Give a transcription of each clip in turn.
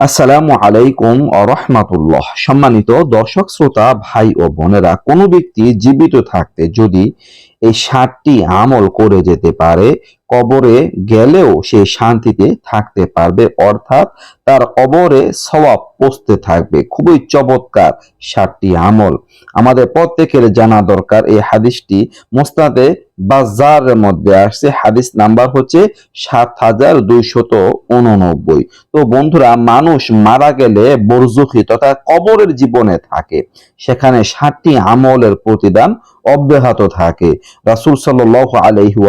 আসসালামু আলাইকুম রহমাতুল্লাহ। সম্মানিত দর্শক শ্রোতা ভাই ও বোনেরা কোনো ব্যক্তি জীবিত থাকতে যদি এই সাতটি আমল করে যেতে পারে। কবরে গেলেও সে শান্তিতে থাকতে পারবে, অর্থাৎ তার কবরে সওয়াব পৌঁছতে থাকবে। খুবই চমৎকার সাতটি আমল। আমাদের প্রত্যেকের জানা দরকার এই হাদিসটি মোস্তাদে বাজারের মধ্যে আসছে। হাদিস নাম্বার হচ্ছে সাত হাজার দুইশত উননব্বই। তো বন্ধুরা, মানুষ মারা গেলে বরজুখি তথা কবরের জীবনে থাকে। সেখানে ষাটটি আমলের প্রতিদান অব্যাহত থাকে। রাসূল সাল্লাল্লাহু আলাইহি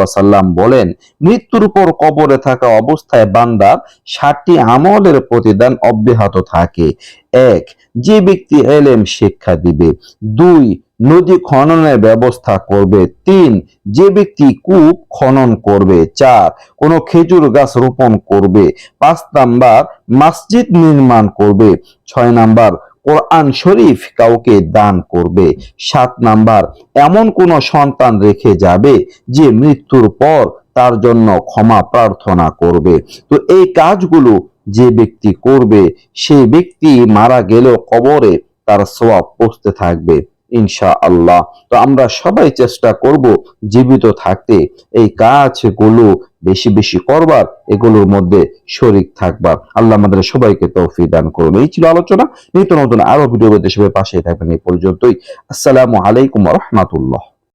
বলেন, মৃত্যুর পর কবরে থাকা অবস্থায় বান্দার ষাটটি আমলের প্রতিদান অব্যাহত থাকে। এক, যে ব্যক্তি এলেম শিক্ষা দিবে। দুই, নদী খননের ব্যবস্থা করবে। তিন, যে ব্যক্তি কূপ খনন করবে। চার, কোনো খেজুর গাছ রোপণ করবে। পাঁচ নাম্বার, মসজিদ নির্মাণ করবে। ছয় নাম্বার কোরআন শরীফ কাউকে দান করবে। সাত নাম্বার, এমন কোন সন্তান রেখে যাবে যে মৃত্যুর পর তার জন্য ক্ষমা প্রার্থনা করবে। তো এই কাজগুলো যে ব্যক্তি করবে সেই ব্যক্তি মারা গেলেও কবরে তার সোয়াব পৌঁছতে থাকবে ইনশা আল্লাহ তো আমরা সবাই চেষ্টা করব জীবিত থাকতে। এই কাজগুলো বেশি বেশি করবার, এগুলোর মধ্যে শরিক থাকবার। আল্লাহ আমাদের সবাইকে তৌফি দান করুন। এই ছিল আলোচনা। নিত্য নতুন আরও ভিডিও পেতে সবাই পাশে থাকবেন। এই পর্যন্তই। আসসালামু আলাইকুম রহমাতুল্লাহ।